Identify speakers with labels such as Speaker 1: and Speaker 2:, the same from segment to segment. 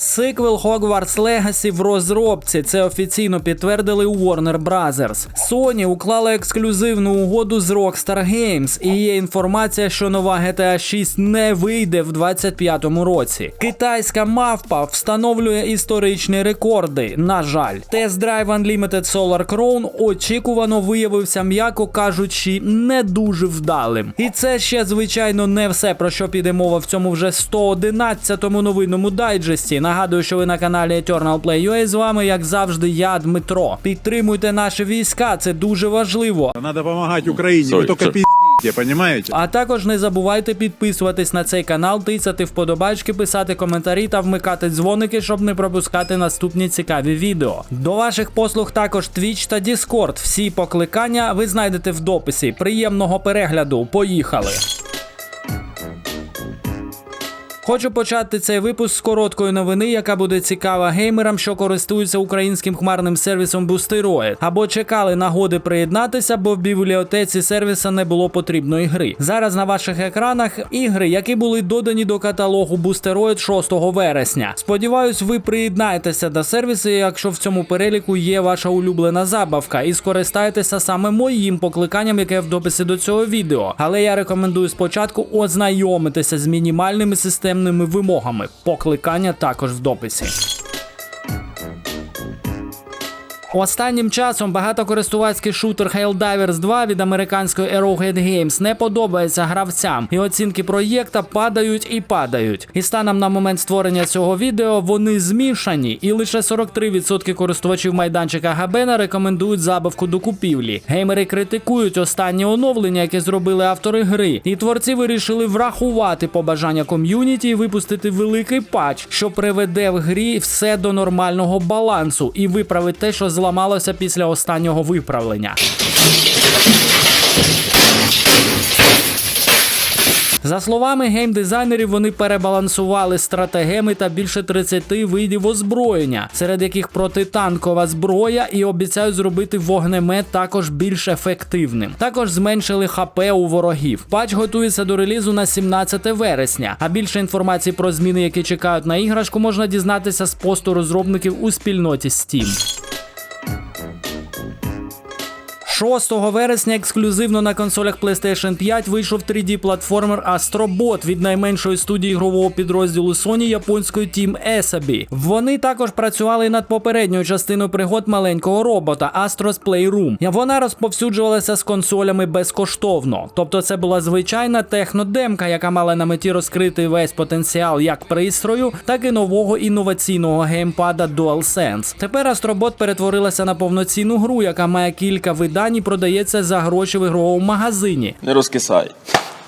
Speaker 1: Сиквел Hogwarts Legacy в розробці. Це офіційно підтвердили Warner Bros. Sony уклала ексклюзивну угоду з Rockstar Games, і є інформація, що нова GTA 6 не вийде в 25-му році. Китайська мавпа встановлює історичні рекорди. На жаль, Test Drive Unlimited Solar Crown очікувано виявився, м'яко кажучи, не дуже вдалим. І це ще звичайно не все про що піде мова в цьому вже 111-му новинному дайджесті. Нагадую, що ви на каналі Eternal Play UA. З вами, як завжди, я Дмитро. Підтримуйте наші війська, це дуже важливо.
Speaker 2: Надо помогать Украине,
Speaker 3: Sorry,
Speaker 2: вы только
Speaker 3: sorry.
Speaker 2: понимаете?
Speaker 1: А також не забувайте підписуватись на цей канал, тицяти вподобайки, писати коментарі та вмикати дзвоники, щоб не пропускати наступні цікаві відео. До ваших послуг також Twitch та Discord. Всі покликання ви знайдете в дописі. Приємного перегляду. Поїхали! Хочу почати цей випуск з короткої новини, яка буде цікава геймерам, що користуються українським хмарним сервісом Boosteroid, або чекали нагоди приєднатися, бо в бібліотеці сервіса не було потрібної гри. Зараз на ваших екранах ігри, які були додані до каталогу Boosteroid 6 вересня. Сподіваюсь, ви приєднаєтеся до сервісу, якщо в цьому переліку є ваша улюблена забавка, і скористаєтеся саме моїм покликанням, яке в дописі до цього відео. Але я рекомендую спочатку ознайомитися з мінімальними системними вимогами. Покликання також в дописі. Останнім часом багатокористувацький шутер Helldivers 2 від американської Arrowhead Games не подобається гравцям, і оцінки проєкта падають і падають. І станом на момент створення цього відео вони змішані, і лише 43% користувачів майданчика Габена рекомендують забавку до купівлі. Геймери критикують останнє оновлення, яке зробили автори гри, і творці вирішили врахувати побажання ком'юніті і випустити великий патч, що приведе в грі все до нормального балансу і виправить те, що зламалося після останнього виправлення. За словами геймдизайнерів, вони перебалансували стратегеми та більше 30 видів озброєння, серед яких протитанкова зброя, і обіцяють зробити вогнемет також більш ефективним. Також зменшили ХП у ворогів. Патч готується до релізу на 17 вересня. А більше інформації про зміни, які чекають на іграшку, можна дізнатися з посту розробників у спільноті Steam. 6 вересня ексклюзивно на консолях PlayStation 5 вийшов 3D-платформер Astrobot від найменшої студії ігрового підрозділу Sony японської Team Asabi. Вони також працювали над попередньою частиною пригод маленького робота Astro's Playroom. Вона розповсюджувалася з консолями безкоштовно. Тобто це була звичайна технодемка, яка мала на меті розкрити весь потенціал як пристрою, так і нового інноваційного геймпада DualSense. Тепер Astrobot перетворилася на повноцінну гру, яка має кілька видань і продається за гроші в ігровому магазині.
Speaker 3: Не розкисай.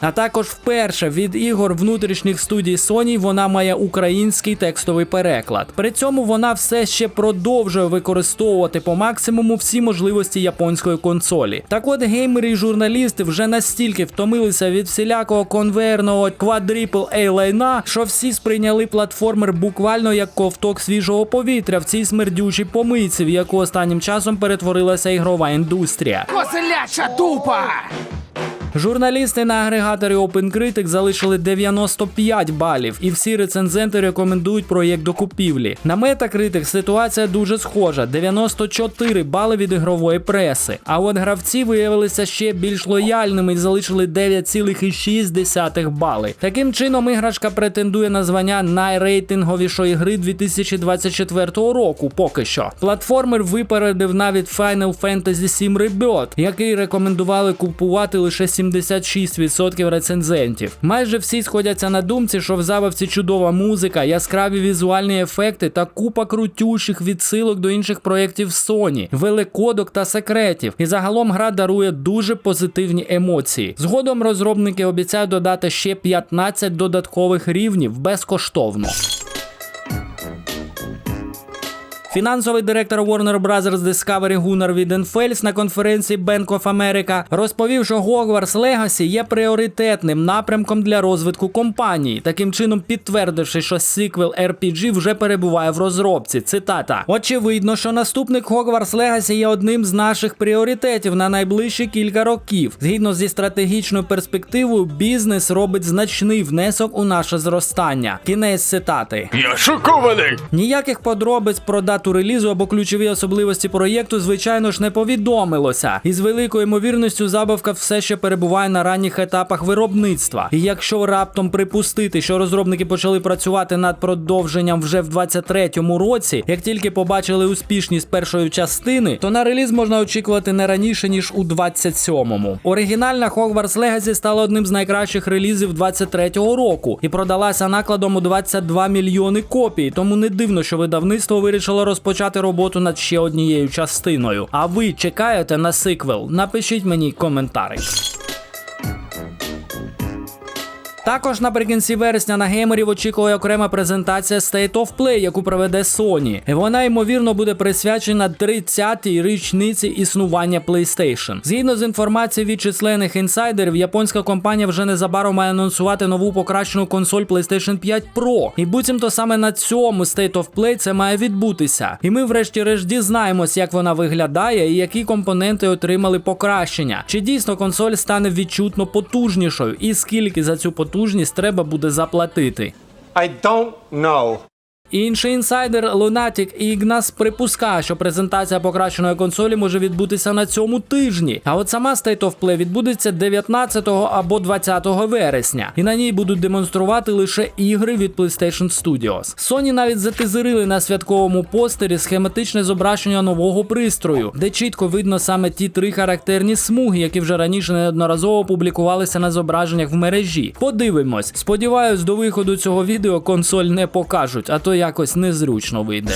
Speaker 1: А також вперше від ігор внутрішніх студій Sony вона має український текстовий переклад. При цьому вона все ще продовжує використовувати по максимуму всі можливості японської консолі. Так от геймери і журналісти вже настільки втомилися від всілякого конвейерного квадріпл лайна, що всі сприйняли платформер буквально як ковток свіжого повітря в цій смердючій помийці, в яку останнім часом перетворилася ігрова індустрія.
Speaker 4: Козеляча дупа!
Speaker 1: Журналісти на агрегаторі OpenCritic залишили 95 балів, і всі рецензенти рекомендують проєкт до купівлі. На Metacritic ситуація дуже схожа: 94 бали від ігрової преси. А от гравці виявилися ще більш лояльними і залишили 9,6 бали. Таким чином, іграшка претендує на звання найрейтинговішої гри 2024 року. Поки що. Платформер випередив навіть Final Fantasy VII Rebirth, який рекомендували купувати лише 76% рецензентів. Майже всі сходяться на думці, що в забавці чудова музика, яскраві візуальні ефекти та купа крутющих відсилок до інших проєктів Sony, великодок та секретів. І загалом гра дарує дуже позитивні емоції. Згодом розробники обіцяють додати ще 15 додаткових рівнів безкоштовно. Фінансовий директор Warner Bros. Discovery Гунар Віденфельс на конференції Bank of America розповів, що Hogwarts Legacy є пріоритетним напрямком для розвитку компанії, таким чином підтвердивши, що сиквел RPG вже перебуває в розробці. Цитата: Очевидно, що наступник Hogwarts Legacy є одним з наших пріоритетів на найближчі кілька років. Згідно зі стратегічною перспективою, бізнес робить значний внесок у наше зростання. Кінець цитати.
Speaker 3: Я шокований!
Speaker 1: Ніяких подробиць про дату релізу або ключові особливості проєкту, звичайно ж, не повідомилося. І з великою ймовірністю забавка все ще перебуває на ранніх етапах виробництва. І якщо раптом припустити, що розробники почали працювати над продовженням вже в 23-му році, як тільки побачили успішність першої частини, то на реліз можна очікувати не раніше ніж у 27-му. Оригінальна Hogwarts Legacy стала одним з найкращих релізів 23-го року і продалася накладом у 22 мільйони копій. Тому не дивно, що видавництво вирішило розпочати роботу над ще однією частиною. А ви чекаєте на сиквел? Напишіть мені коментарі. Також наприкінці вересня на геймерів очікує окрема презентація State of Play, яку проведе Sony. Вона ймовірно буде присвячена 30-й річниці існування PlayStation. Згідно з інформацією від численних інсайдерів, японська компанія вже незабаром має анонсувати нову покращену консоль PlayStation 5 Pro. І буцімто саме на цьому State of Play це має відбутися. І ми, врешті-решт, дізнаємось, як вона виглядає і які компоненти отримали покращення. Чи дійсно консоль стане відчутно потужнішою, і скільки за цю потужність треба буде заплатити.
Speaker 4: I don't know.
Speaker 1: Інший інсайдер Lunatic Ignas припускає, що презентація покращеної консолі може відбутися на цьому тижні. А от сама State of Play відбудеться 19 або 20 вересня, і на ній будуть демонструвати лише ігри від PlayStation Studios. Sony навіть затизерили на святковому постері схематичне зображення нового пристрою, де чітко видно саме ті три характерні смуги, які вже раніше неодноразово публікувалися на зображеннях в мережі. Подивимось. Сподіваюсь, до виходу цього відео консоль не покажуть, а то якось незручно вийде.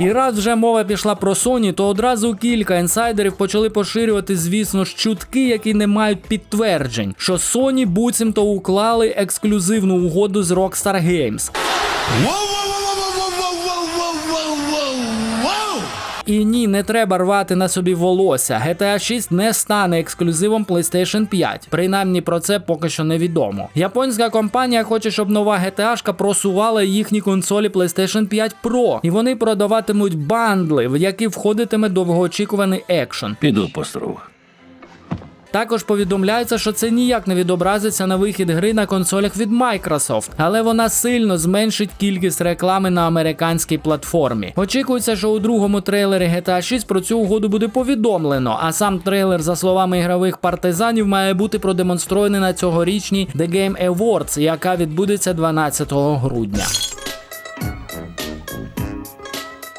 Speaker 1: І раз вже мова пішла про Sony, то одразу кілька інсайдерів почали поширювати, звісно ж, чутки, які не мають підтверджень, що Sony буцімто уклали ексклюзивну угоду з Rockstar Games. І ні, не треба рвати на собі волосся. GTA 6 не стане ексклюзивом PlayStation 5. Принаймні про це поки що невідомо. Японська компанія хоче, щоб нова GTA просувала їхні консолі PlayStation 5 Pro, і вони продаватимуть бандли, в які входитиме довгоочікуваний екшен.
Speaker 3: Піду по струнах.
Speaker 1: Також повідомляється, що це ніяк не відобразиться на вихід гри на консолях від Microsoft, але вона сильно зменшить кількість реклами на американській платформі. Очікується, що у другому трейлері GTA 6 про цю угоду буде повідомлено, а сам трейлер, за словами ігрових партизанів, має бути продемонстрований на цьогорічній The Game Awards, яка відбудеться 12 грудня.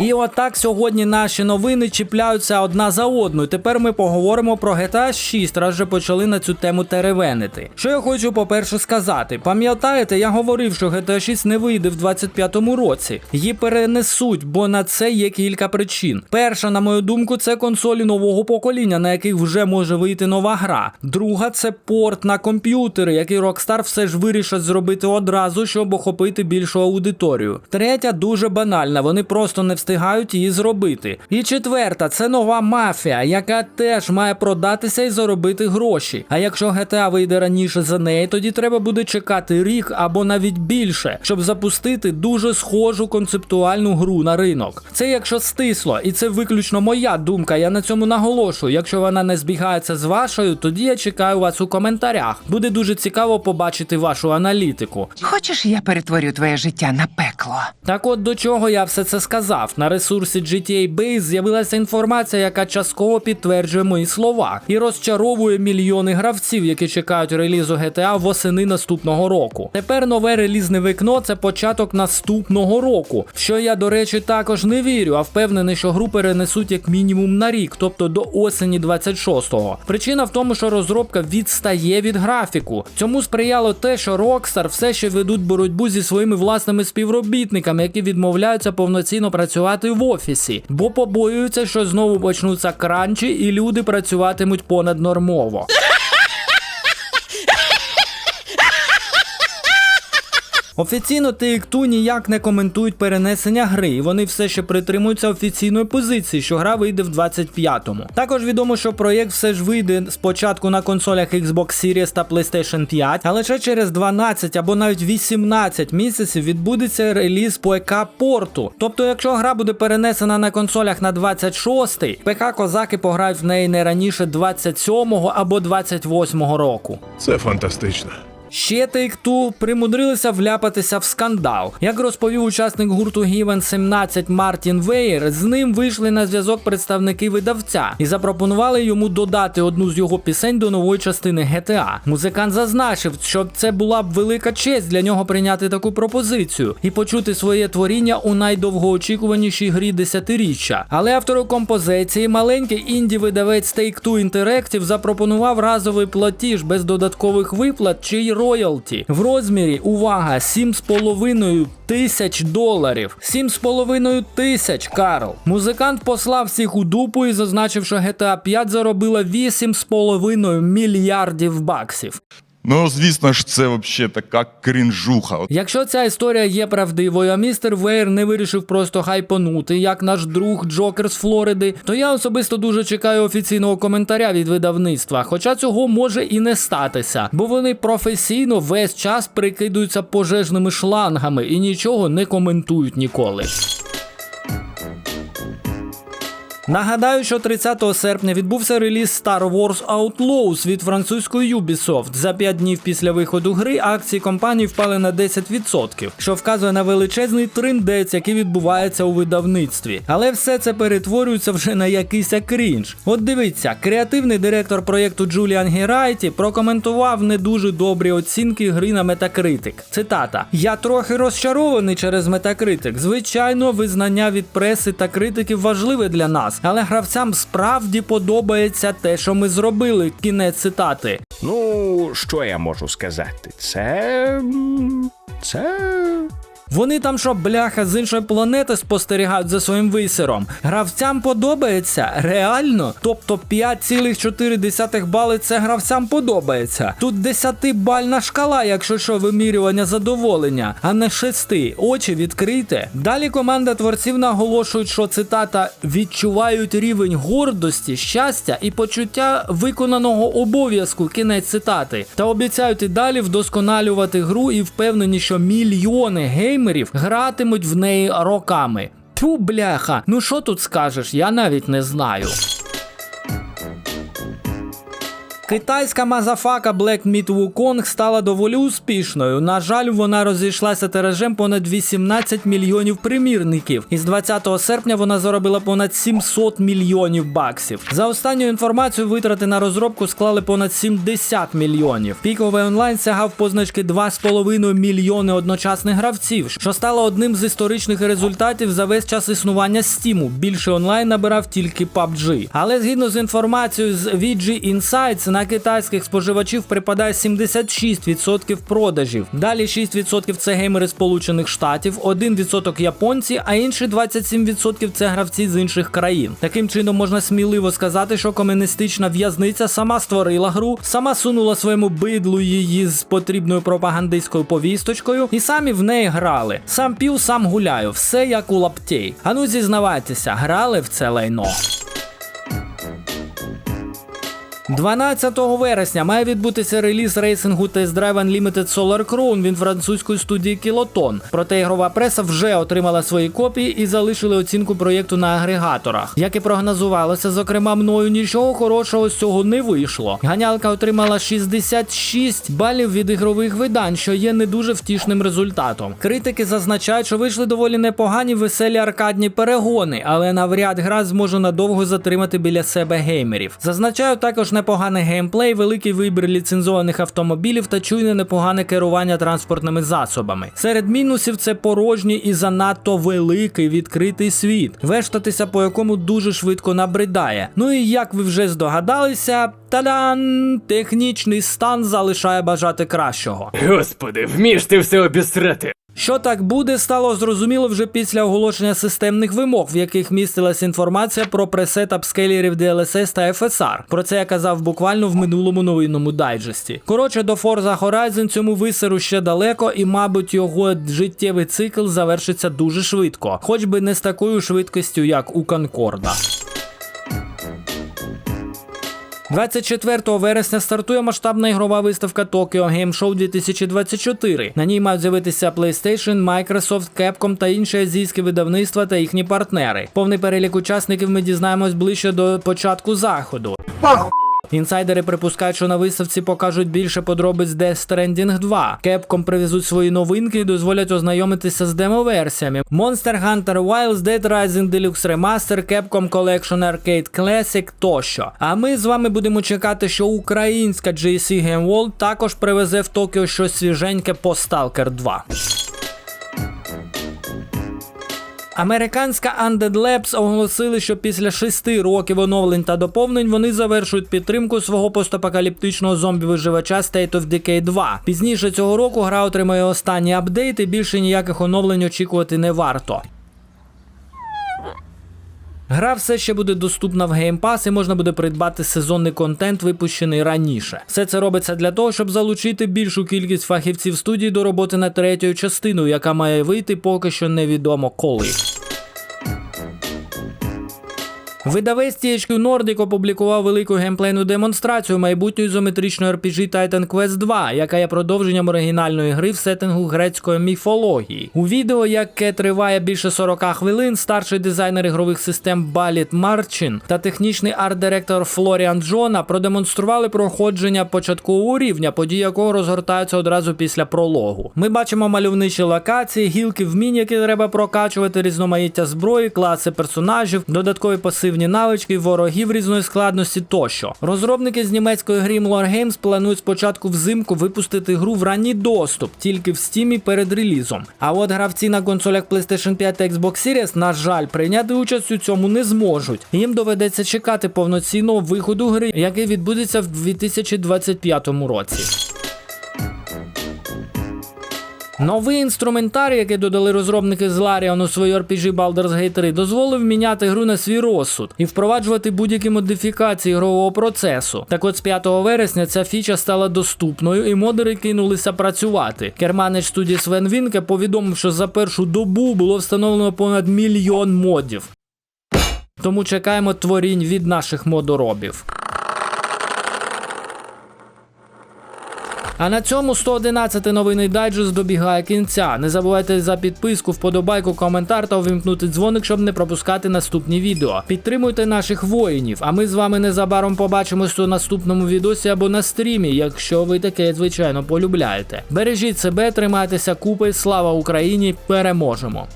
Speaker 1: І отак сьогодні наші новини чіпляються одна за одною. Тепер ми поговоримо про GTA 6, раз вже почали на цю тему теревенити. Що я хочу, по-перше, сказати. Пам'ятаєте, я говорив, що GTA 6 не вийде в 25-му році. Її перенесуть, бо на це є кілька причин. Перша, на мою думку, це консолі нового покоління, на яких вже може вийти нова гра. Друга це порт на комп'ютери, який Rockstar все ж вирішить зробити одразу, щоб охопити більшу аудиторію. Третя дуже банальна, вони просто не встигають її зробити. І четверта це нова мафія, яка теж має продатися і заробити гроші. А якщо GTA вийде раніше за неї, тоді треба буде чекати рік або навіть більше, щоб запустити дуже схожу концептуальну гру на ринок. Це якщо стисло, і це виключно моя думка. Я на цьому наголошую. Якщо вона не збігається з вашою, тоді я чекаю вас у коментарях. Буде дуже цікаво побачити вашу аналітику.
Speaker 5: Хочеш, я перетворю твоє життя на пекло?
Speaker 1: Так от до чого я все це сказав. На ресурсі GTA Base з'явилася інформація, яка частково підтверджує мої слова, і розчаровує мільйони гравців, які чекають релізу GTA восени наступного року. Тепер нове релізне вікно це початок наступного року. Що я, до речі, також не вірю, а впевнений, що гру перенесуть як мінімум на рік, тобто до осені 26-го. Причина в тому, що розробка відстає від графіку. Цьому сприяло те, що Rockstar все ще ведуть боротьбу зі своїми власними співробітниками, які відмовляються повноцінно працювати в офісі, бо побоюються, що знову почнуться кранчі і люди працюватимуть понаднормово. Офіційно Take-Two ніяк не коментують перенесення гри, і вони все ще притримуються офіційної позиції, що гра вийде в 25-му. Також відомо, що проєкт все ж вийде спочатку на консолях Xbox Series та PlayStation 5, але ще через 12 або навіть 18 місяців відбудеться реліз по ЕК порту. Тобто, якщо гра буде перенесена на консолях на 26-й, ПК козаки пограють в неї не раніше 27-го або 28-го року.
Speaker 3: Це фантастично.
Speaker 1: Ще Take-Two примудрилися вляпатися в скандал. Як розповів учасник гурту Given 17 Мартін Вейер, з ним вийшли на зв'язок представники видавця і запропонували йому додати одну з його пісень до нової частини GTA. Музикант зазначив, що це була б велика честь для нього прийняти таку пропозицію і почути своє творіння у найдовгоочікуванішій грі десятиріччя. Але автору композиції маленький інді-видавець Take-Two Interactive запропонував разовий платіж без додаткових виплат чи й роялті в розмірі, увага, 7,5 тисяч доларів. 7,5 тисяч, Карл. Музикант послав всіх у дупу і зазначив, що GTA 5 заробила 8,5 мільярдів баксів.
Speaker 6: Ну, звісно ж, це взагалі така крінжуха.
Speaker 1: Якщо ця історія є правдивою, а містер Вейер не вирішив просто хайпонути, як наш друг Джокер з Флориди, то я особисто дуже чекаю офіційного коментаря від видавництва. Хоча цього може і не статися, бо вони професійно весь час прикидуються пожежними шлангами і нічого не коментують ніколи. Нагадаю, що 30 серпня відбувся реліз Star Wars Outlaws від французької Ubisoft. За 5 днів після виходу гри акції компанії впали на 10%, що вказує на величезний трендець, який відбувається у видавництві. Але все це перетворюється вже на якийсь крінж. От дивіться, креативний директор проєкту Джуліан Герайті прокоментував не дуже добрі оцінки гри на Metacritic. Цитата: Я трохи розчарований через Metacritic. Звичайно, визнання від преси та критиків важливе для нас, але гравцям справді подобається те, що ми зробили. Кінець цитати.
Speaker 7: Ну, що я можу сказати? Це. Це.
Speaker 1: Вони там що, бляха, з іншої планети спостерігають за своїм висером. Гравцям подобається? Реально? Тобто 5,4 бали це гравцям подобається. Тут 10-бальна шкала, якщо що, вимірювання задоволення, а не 6. Очі відкрийте. Далі команда творців наголошують, що цитата відчувають рівень гордості, щастя і почуття виконаного обов'язку. Кінець цитати. Та обіцяють і далі вдосконалювати гру і впевнені, що мільйони геймерів гратимуть в неї роками. Тьфу, бляха, ну що тут скажеш, я навіть не знаю. Китайська мазафака Black Myth Wukong стала доволі успішною. На жаль, вона розійшлася тиражем понад 18 мільйонів примірників, і з 20 серпня вона заробила понад 700 мільйонів баксів. За останню інформацію витрати на розробку склали понад 70 мільйонів. Піковий онлайн сягав позначки 2,5 мільйони одночасних гравців, що стало одним з історичних результатів за весь час існування Steam. Більше онлайн набирав тільки PUBG. Але згідно з інформацією з VG Insights, на китайських споживачів припадає 76% продажів. Далі 6% це геймери Сполучених Штатів, 1% японці, а інші 27% це гравці з інших країн. Таким чином можна сміливо сказати, що комуністична в'язниця сама створила гру, сама сунула своєму бидлу її з потрібною пропагандистською повісточкою, і самі в неї грали. Сам пів, сам гуляю, все як у лаптей. Ану зізнавайтеся, грали в це лайно. 12 вересня має відбутися реліз рейсингу Test Drive Unlimited Solar Crown від французької студії Kiloton. Проте ігрова преса вже отримала свої копії і залишили оцінку проєкту на агрегаторах. Як і прогнозувалося, зокрема мною нічого хорошого з цього не вийшло. Ганялка отримала 66 балів від ігрових видань, що є не дуже втішним результатом. Критики зазначають, що вийшли доволі непогані веселі аркадні перегони, але навряд гра зможе надовго затримати біля себе геймерів. Зазначаю також непоганий геймплей, великий вибір ліцензованих автомобілів та чуйне непогане керування транспортними засобами. Серед мінусів це порожній і занадто великий відкритий світ, вештатися по якому дуже швидко набридає. Ну і як ви вже здогадалися, тадан технічний стан залишає бажати кращого.
Speaker 8: Господи, вмієш ти все обісрати.
Speaker 1: Що так буде, стало зрозуміло вже після оголошення системних вимог, в яких містилась інформація про пресетап скейлерів DLSS та FSR. Про це я казав буквально в минулому новинному дайджесті. Коротше, до Forza Horizon цьому висеру ще далеко, і, мабуть, його життєвий цикл завершиться дуже швидко, хоч би не з такою швидкістю, як у Конкорда. 24 вересня стартує масштабна ігрова виставка Tokyo Game Show 2024. На ній мають з'явитися PlayStation, Microsoft, Capcom та інші азійські видавництва та їхні партнери. Повний перелік учасників ми дізнаємось ближче до початку заходу. Інсайдери припускають, що на виставці покажуть більше подробиць Death Stranding 2. Capcom привезуть свої новинки і дозволять ознайомитися з демо-версіями. Monster Hunter Wilds, Dead Rising Deluxe Remaster, Capcom Collection Arcade Classic тощо. А ми з вами будемо чекати, що українська GSC Game World також привезе в Токіо щось свіженьке по Stalker 2. Американська Undead Labs оголосили, що після шести років оновлень та доповнень вони завершують підтримку свого постапокаліптичного зомбі-виживача State of Decay 2. Пізніше цього року гра отримає останній апдейт і більше ніяких оновлень очікувати не варто. Гра все ще буде доступна в Game Pass і можна буде придбати сезонний контент, випущений раніше. Все це робиться для того, щоб залучити більшу кількість фахівців студії до роботи над третьою частиною, яка має вийти поки що невідомо коли. Видавець THQ Nordic опублікував велику геймплейну демонстрацію майбутньої ізометричної RPG Titan Quest 2, яка є продовженням оригінальної гри в сеттингу грецької міфології. У відео, яке триває більше 40 хвилин, старший дизайнер ігрових систем Баліт Марчин та технічний арт-директор Флоріан Джона продемонстрували проходження початкового рівня, події якого розгортаються одразу після прологу. Ми бачимо мальовничі локації, гілки вмінь, які треба прокачувати, різноманіття зброї, класи персонажів, додаткові пасивні навички, ворогів різної складності тощо. Розробники з німецької гри Mlore Games планують спочатку взимку випустити гру в ранній доступ, тільки в Steam перед релізом. А от гравці на консолях PlayStation 5 та Xbox Series, на жаль, прийняти участь у цьому не зможуть. Їм доведеться чекати повноцінного виходу гри, який відбудеться в 2025 році. Новий інструментарій, який додали розробники з Larian у свою RPG Baldur's Gate 3, дозволив міняти гру на свій розсуд і впроваджувати будь-які модифікації ігрового процесу. Так от з 5 вересня ця фіча стала доступною, і модери кинулися працювати. Керманич студії Свен Вінке повідомив, що за першу добу було встановлено понад мільйон модів. Тому чекаємо творінь від наших модоробів. А на цьому 111 новинний дайджест добігає кінця. Не забувайте за підписку, вподобайку, коментар та увімкнути дзвоник, щоб не пропускати наступні відео. Підтримуйте наших воїнів, а ми з вами незабаром побачимось у наступному відосі або на стрімі, якщо ви таке, звичайно, полюбляєте. Бережіть себе, тримайтеся купи, слава Україні! Переможемо!